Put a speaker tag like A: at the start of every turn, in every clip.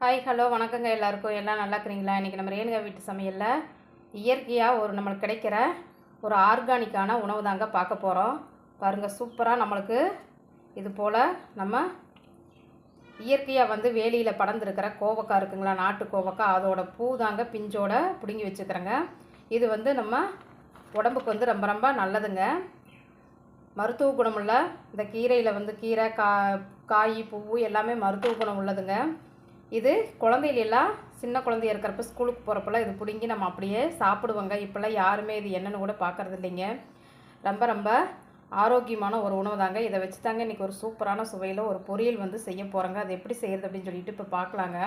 A: Hi hello வணக்கங்க எல்லாருக்கும். எல்லாம் நல்லா இருக்கிறீங்களா? இன்றைக்கி நம்ம ரேணுகா வீட்டு சமையலில் இயற்கையாக ஒரு நம்மளுக்கு கிடைக்கிற ஒரு ஆர்கானிக்கான உணவு தாங்க பார்க்க போகிறோம் பாருங்கள் சூப்பராக நம்மளுக்கு இது போல் நம்ம இயற்கையாக வந்து வேலியில் படர்ந்துருக்கிற கோவக்காய் இருக்குங்களா நாட்டு கோவக்காய் அதோட பூ தாங்க பிஞ்சோட பிடுங்கி வச்சுக்கிறேங்க. இது வந்து நம்ம உடம்புக்கு வந்து ரொம்ப ரொம்ப நல்லதுங்க. மருத்துவ குணமுள்ள இந்த கீரையில் வந்து கீரை கா காய் பூவு எல்லாமே மருத்துவ குணம் உள்ளதுங்க. இது குழந்தையில எல்லாம் சின்ன குழந்தைய இருக்கிறப்ப ஸ்கூலுக்கு போகிறப்பெல்லாம் இது பிடுங்கி நம்ம அப்படியே சாப்பிடுவோங்க. இப்போல்லாம் யாருமே இது என்னன்னு கூட பார்க்குறது இல்லைங்க. ரொம்ப ரொம்ப ஆரோக்கியமான ஒரு உணவு தாங்க இதை வச்சு தாங்க இன்றைக்கி ஒரு சூப்பரான சுவையில் ஒரு பொரியல் வந்து செய்ய போகிறோங்க அது எப்படி செய்கிறது அப்படின்னு சொல்லிட்டு இப்போ பார்க்கலாங்க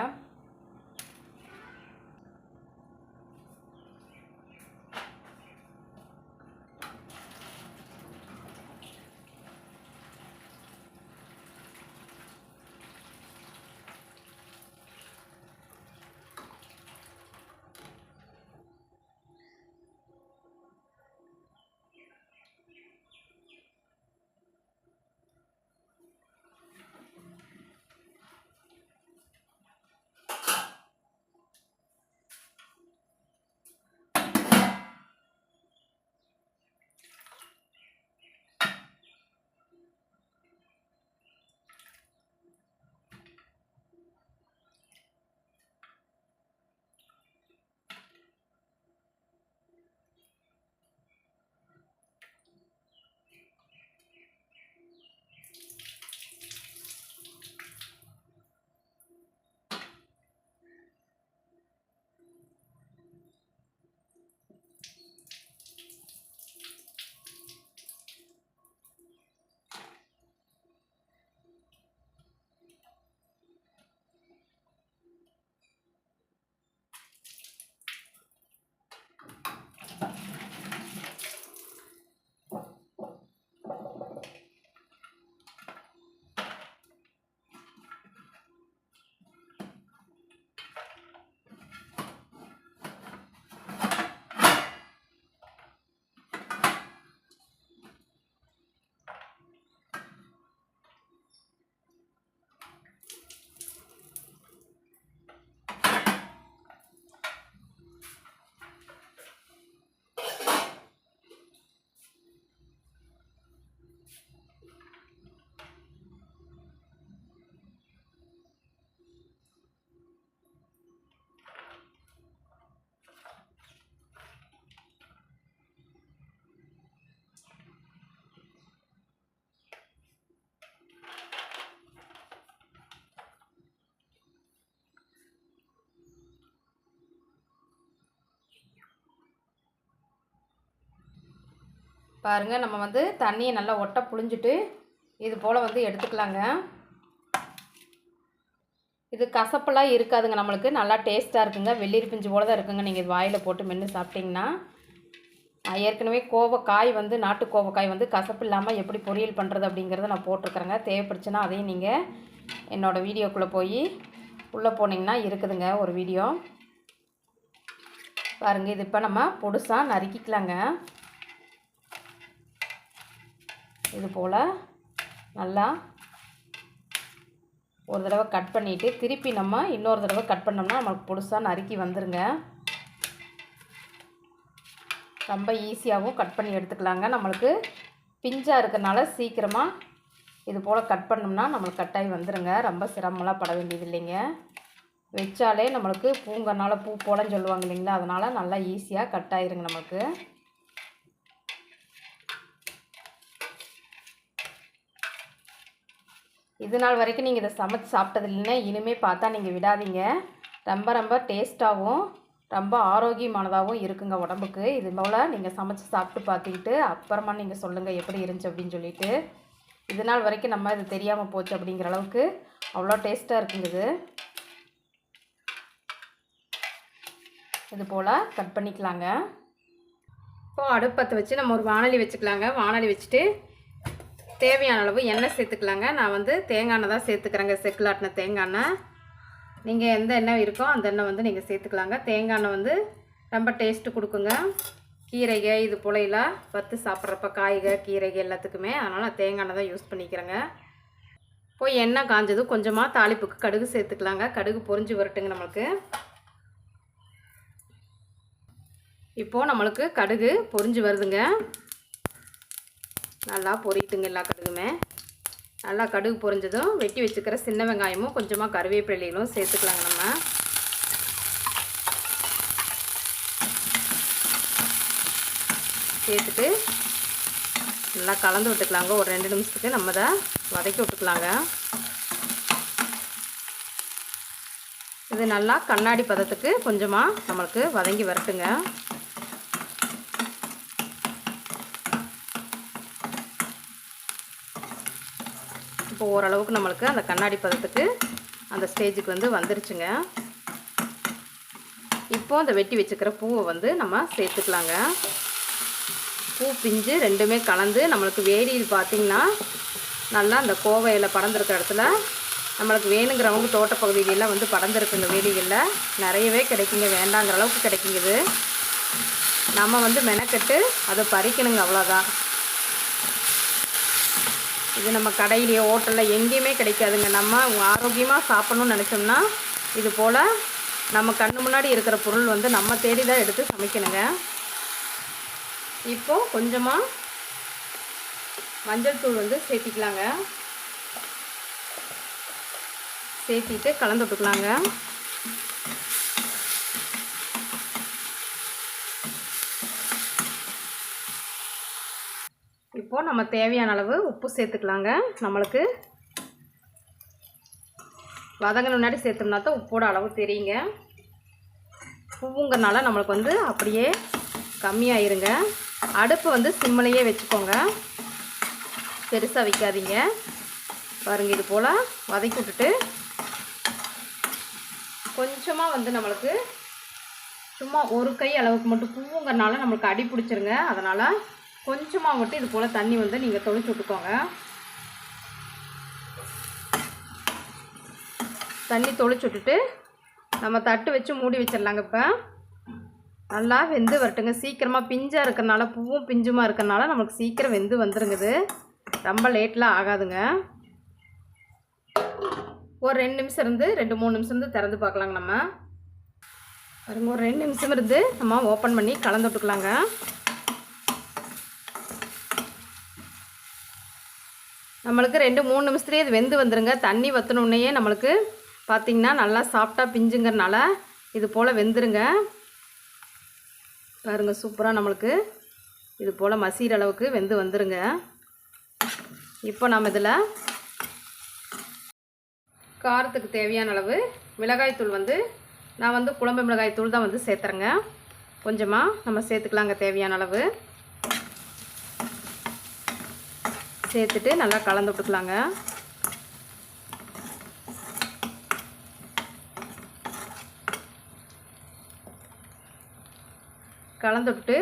A: பாருங்கள் நம்ம வந்து தண்ணியை நல்லா ஒட்ட புழிஞ்சிட்டு இது போல் வந்து எடுத்துக்கலாங்க. இது கசப்பெல்லாம் இருக்காதுங்க நம்மளுக்கு. நல்லா டேஸ்ட்டாக இருக்குங்க. வெள்ளரி பிஞ்சு போல தான் இருக்குங்க. நீங்கள் இது வாயில் போட்டு மென்று சாப்பிட்டிங்கன்னா. ஏற்கனவே கோவக்காய் வந்து நாட்டு கோவக்காய் வந்து கசப்பு இல்லாமல் எப்படி பொரியல் பண்ணுறது அப்படிங்கிறத நான் போட்டிருக்கிறேங்க. தேவைப்படுச்சுன்னா அதையும் நீங்கள் என்னோடய வீடியோக்குள்ளே போய் உள்ளே போனீங்கன்னா இருக்குதுங்க ஒரு வீடியோ. பாருங்கள் இது இப்போ நம்ம பொடுசாக நறுக்கிக்கலாங்க. இது போல் நல்லா ஒரு தடவை கட் பண்ணிவிட்டு திருப்பி நம்ம இன்னொரு தடவை கட் பண்ணோம்னா நம்மளுக்கு பொடுசாக நறுக்கி வந்துருங்க. ரொம்ப ஈஸியாகவும் கட் பண்ணி எடுத்துக்கலாங்க. நம்மளுக்கு பிஞ்சாக இருக்கிறனால சீக்கிரமாக இது போல் கட் பண்ணோம்னா நம்மளுக்கு கட்டாயி வந்துடுங்க ரொம்ப சிரமம்லாம் பட வேண்டியது இல்லைங்க. வச்சாலே நம்மளுக்கு பூங்கனால் பூ போலன்னு சொல்லுவாங்க இல்லைங்களா? அதனால் நல்லா ஈஸியாக கட் ஆயிருங்க நம்மளுக்கு. இது நாள் வரைக்கும் நீங்கள் இதை சமைச்சு சாப்பிட்டது இல்லைன்னா இனிமேல் பார்த்தா நீங்கள் விடாதீங்க. ரொம்ப ரொம்ப டேஸ்ட்டாகவும் ரொம்ப ஆரோக்கியமானதாகவும் இருக்குங்க உடம்புக்கு. இது போல் நீங்கள் சமைச்சு சாப்பிட்டு பார்த்துக்கிட்டு அப்புறமா நீங்கள் சொல்லுங்கள் எப்படி இருந்துச்சு அப்படின்னு சொல்லிட்டு. இது நாள் வரைக்கும் நம்ம இது தெரியாமல் போச்சு அப்படிங்கிற அளவுக்கு அவ்வளோ டேஸ்ட்டாக இருக்குங்க இது. இது போல் கட் பண்ணிக்கலாங்க. இப்போது அடுப்பத்தை வச்சு நம்ம ஒரு வானொலி வச்சுக்கலாங்க. வானொலி வச்சுட்டு தேவையான அளவு எண்ணெய் சேர்த்துக்கலாங்க. நான் வந்து தேங்காய் எண்ணெய் தான் சேர்த்துக்கிறேங்க. செக்குலாட்டின தேங்காய் எண்ணெய். நீங்கள் எந்த எண்ணெய் இருக்கோ அந்த எண்ணெய் வந்து நீங்கள் சேர்த்துக்கலாங்க. தேங்காய் எண்ணெய் வந்து ரொம்ப டேஸ்ட்டு கொடுக்குங்க. கீரைகள் இது புலையெல்லாம் வறுத்து சாப்பிட்றப்ப காய்கள் கீரைகள் எல்லாத்துக்குமே அதனால் தேங்காய் எண்ணெய் தான் யூஸ் பண்ணிக்கிறேங்க. போய் எண்ணெய் காஞ்சது கொஞ்சமாக தாளிப்புக்கு கடுகு சேர்த்துக்கலாங்க. கடுகு பொரிஞ்சு வரட்டுங்க நம்மளுக்கு. இப்போது நம்மளுக்கு கடுகு பொரிஞ்சு வருதுங்க. நல்லா பொரியட்டுங்க எல்லா கடுகுமே நல்லா கடுகு பொரிஞ்சதும் வெட்டி வச்சுக்கிற சின்ன வெங்காயமும் கொஞ்சமாக கருவேப்பிலைகளும் சேர்த்துக்கலாங்க நம்ம. சேர்த்துட்டு நல்லா கலந்து விட்டுக்கலாங்க. ஒரு ரெண்டு நிமிஷத்துக்கு நம்ம அதை வதக்கி விட்டுக்கலாங்க. இது நல்லா கண்ணாடி பதத்துக்கு கொஞ்சமாக நம்மளுக்கு வதங்கி வரட்டுங்க. இப்போ ஓரளவுக்கு நம்மளுக்கு அந்த கண்ணாடி பதத்துக்கு அந்த ஸ்டேஜுக்கு வந்து வந்துருச்சுங்க. இப்போ அந்த வெட்டி வச்சுக்கிற பூவை வந்து நம்ம சேர்த்துக்கலாங்க. பூ பிஞ்சு ரெண்டுமே கலந்து நம்மளுக்கு வேலியில் பார்த்திங்கன்னா நல்லா அந்த கோவையில் படர்ந்துருக்கிற இடத்துல நம்மளுக்கு வேணுங்கிறவங்க தோட்டப்பகுதிகளெலாம் வந்து படர்ந்துருக்குங்க வேலிகளில் நிறையவே கிடைக்குங்க. வேண்டாங்கிற அளவுக்கு கிடைக்குங்குது நம்ம வந்து மெனக்கெட்டு அதை பறிக்கணுங்க அவ்வளோதான் இது நம்ம கடையிலேயோ ஹோட்டலில் எங்கேயுமே கிடைக்காதுங்க. நம்ம ஆரோக்கியமாக சாப்பிட்ணுன்னு நினச்சோம்னா இது போல் நம்ம கண்ணு முன்னாடி இருக்கிற பொருள் வந்து நம்ம தேடி தான் எடுத்து சமைக்கணுங்க. இப்போது கொஞ்சமாக மஞ்சள் தூள் வந்து சேர்த்திக்கலாங்க. சேர்த்திட்டு கலந்து விட்டுக்கலாங்க. இப்போது நம்ம தேவையான அளவு உப்பு சேர்த்துக்கலாங்க. நம்மளுக்கு வதங்கின முன்னாடி சேர்த்தோம்னா தான் உப்போட அளவு தெரியுங்க. பூவுங்கிறனால நம்மளுக்கு வந்து அப்படியே கம்மியாயிருங்க. அடுப்பு வந்து சிம்மலையே வச்சுக்கோங்க. பெருசாக வைக்காதீங்க. பாருங்கள் இது போல் வதக்கி விட்டுட்டு கொஞ்சமாக வந்து நம்மளுக்கு சும்மா ஒரு கை அளவுக்கு மட்டும் பூவுங்கிறனால நம்மளுக்கு அடி பிடிச்சிருங்க. அதனால் கொஞ்சமாக மட்டும் இது போல் தண்ணி வந்து நீங்கள் தொளிச்சு விட்டுக்கோங்க. தண்ணி தொளிச்சு விட்டுட்டு நம்ம தட்டு வச்சு மூடி வச்சிடலாங்க இப்போ. நல்லா வெந்து வரட்டுங்க. சீக்கிரமாக பிஞ்சாக இருக்கிறனால பூவும் பிஞ்சுமாக இருக்கிறனால நமக்கு சீக்கிரம் வெந்து வந்துருங்குது ரொம்ப லேட்லாம் ஆகாதுங்க. ஒரு ரெண்டு நிமிஷம் இருந்து ரெண்டு மூணு நிமிஷம் இருந்து திறந்து பார்க்கலாங்க நம்ம. பாருங்க ஒரு ரெண்டு நிமிஷம் இருந்து நம்ம ஓப்பன் பண்ணி கலந்து விட்டுக்கலாங்க. நம்மளுக்கு ரெண்டு மூணு நிமிஷத்துலேயே இது வெந்து வந்துருங்க. தண்ணி வற்றினோடனேயே நம்மளுக்கு பார்த்திங்கன்னா நல்லா சாஃப்டாக பிஞ்சுங்கிறனால இது போல் வெந்துருங்க. பாருங்கள் சூப்பராக நம்மளுக்கு இது போல் மசீர அளவுக்கு வெந்து வந்துருங்க. இப்போ நம்ம இதில் காரத்துக்கு தேவையான அளவு மிளகாய்த்தூள் வந்து நான் வந்து குழம்பு மிளகாய்த்தூள் தான் வந்து சேர்த்துறேங்க. கொஞ்சமாக நம்ம சேர்த்துக்கலாங்க தேவையான அளவு. சேர்த்துட்டு நல்லா கலந்து விட்டுக்கலாங்க கலந்து விட்டு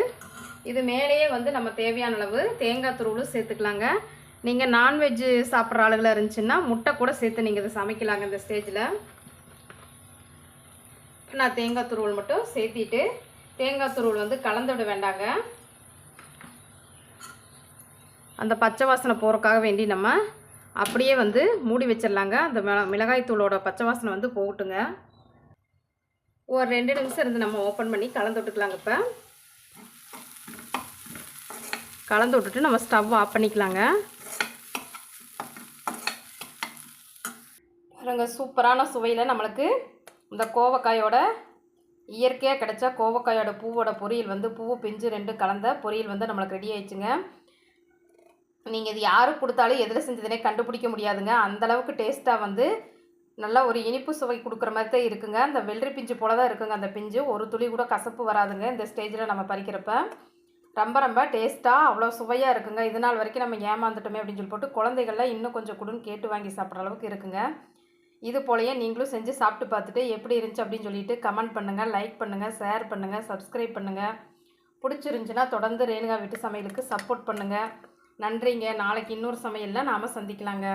A: இது மேலேயே வந்து நம்ம தேவையான அளவு தேங்காய் துருவலும் சேர்த்துக்கலாங்க. நீங்கள் நான்வெஜ்ஜு சாப்பிட்ற ஆளுகளாக இருந்துச்சுன்னா முட்டை கூட சேர்த்து நீங்கள் இதை சமைக்கலாங்க இந்த ஸ்டேஜில். நான் தேங்காய் துருவல் மட்டும் சேர்த்திட்டு தேங்காய் துருவல் வந்து கலந்து விட வேண்டாங்க. அந்த பச்சை வாசனை போகிறக்காக வேண்டி நம்ம அப்படியே வந்து மூடி வச்சிடலாங்க. அந்த மிள மிளகாய் தூளோட பச்சை வாசனை வந்து போகட்டுங்க. ஒரு ரெண்டு நிமிஷம் இருந்து நம்ம ஓப்பன் பண்ணி கலந்து விட்டுக்கலாங்க இப்போ. கலந்து விட்டுட்டு நம்ம ஸ்டவ் ஆஃப் பண்ணிக்கலாங்க. பாருங்க சூப்பரான சுவையில் நம்மளுக்கு இந்த கோவக்காயோட இயற்கையாக கிடைச்சா கோவக்காயோட பூவோட பொரியல் வந்து பூவு பிஞ்சு ரெண்டு கலந்த பொரியல் வந்து நம்மளுக்கு ரெடி ஆயிடுச்சுங்க. நீங்கள் இது யாருக்கு கொடுத்தாலும் எதில் செஞ்சதுனே கண்டுபிடிக்க முடியாதுங்க. அந்தளவுக்கு டேஸ்ட்டாக வந்து நல்லா ஒரு இனிப்பு சுவை கொடுக்குற மாதிரி தான் இருக்குங்க. அந்த வெள்ளரி பிஞ்சு போல தான் இருக்குங்க அந்த பிஞ்சு. ஒரு துளி கூட கசப்பு வராதுங்க இந்த ஸ்டேஜில் நம்ம பறிக்கிறப்ப. ரொம்ப ரொம்ப டேஸ்ட்டாக அவ்வளோ சுவையாக இருக்குங்க. இது நாள் வரைக்கும் நம்ம ஏமாந்துட்டோமே அப்படின்னு சொல்லி போட்டு குழந்தைகள்லாம் இன்னும் கொஞ்சம் கொடுன்னு கேட்டு வாங்கி சாப்பிட்ற அளவுக்கு இருக்குங்க. இது போலயே நீங்களும் செஞ்சு சாப்பிட்டு பார்த்துட்டு எப்படி இருந்துச்சு அப்படின்னு சொல்லிட்டு கமெண்ட் பண்ணுங்கள் லைக் பண்ணுங்கள் ஷேர் பண்ணுங்கள் சப்ஸ்கிரைப் பண்ணுங்கள் பிடிச்சிருந்துச்சின்னா தொடர்ந்து ரேணுகா வீட்டு சமையலுக்கு சப்போர்ட் பண்ணுங்கள் நன்றிங்க. நாளைக்கு இன்னொரு சமையலில் நாம் சந்திக்கலாங்க.